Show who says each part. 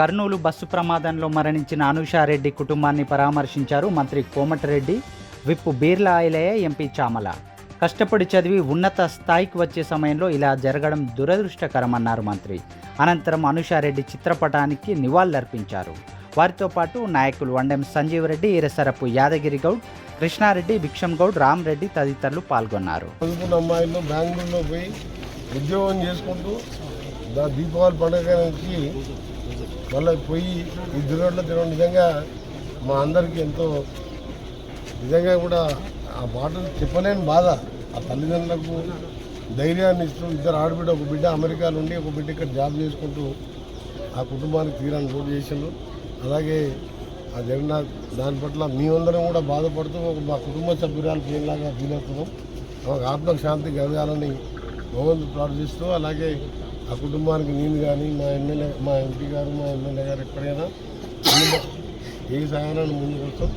Speaker 1: Kurnool bus ప్రమాదంలో మరణించిన అనూషారెడ్డి కుటుంబాన్ని పరామర్శించారు మంత్రి కోమటిరెడ్డి. విప్పు బీర్లా ఆయలయ్య ఎంపీ చామల. కష్టపడి చదివి ఉన్నత స్థాయికి వచ్చే సమయంలో ఇలా జరగడం దురదృష్టకరమన్నారు మంత్రి. అనంతరం అనుషారెడ్డి చిత్రపటానికి నివాళులర్పించారు. వారితో పాటు నాయకులు వండెం సంజీవ్ రెడ్డి ఇరసరపు యాదగిరి గౌడ్ కృష్ణారెడ్డి భిక్షం గౌడ్ రామ్ రెడ్డి తదితరులు పాల్గొన్నారు.
Speaker 2: అమ్మాయిలు బెంగళూరులో పోయి ఉద్యోగం చేసుకుంటూ దీపావళి పండుగ నుంచి మళ్ళీ పోయి ఈ దురోడ్లో తినడం నిజంగా మా అందరికీ ఎంతో నిజంగా కూడా ఆ మాటలు చెప్పలేని బాధ. ఆ తల్లిదండ్రులకు ధైర్యాన్ని ఇస్తూ ఇద్దరు ఆడబిడ్డ ఒక బిడ్డ అమెరికాలో ఉండి ఒక బిడ్డ ఇక్కడ జాబ్ చేసుకుంటూ ఆ కుటుంబానికి తీరాన్ని లోటు చేసిండ్రు. అలాగే ఆ జగన్నాథ్ దాని పట్ల మేమందరం కూడా బాధపడుతూ ఒక మా కుటుంబ సభ్యురాలు పేరులాగా ఫీల్ అవుతున్నాం. మాకు ఆత్మకు శాంతి కలగాలని భగవంతు ప్రార్థిస్తూ అలాగే ఆ కుటుంబానికి నేను కానీ మా ఎమ్మెల్యే మా ఎంపీ గారు మా ఎమ్మెల్యే గారు ఎక్కడైనా ఏ సహాయాన్ని ముందుకు వస్తాం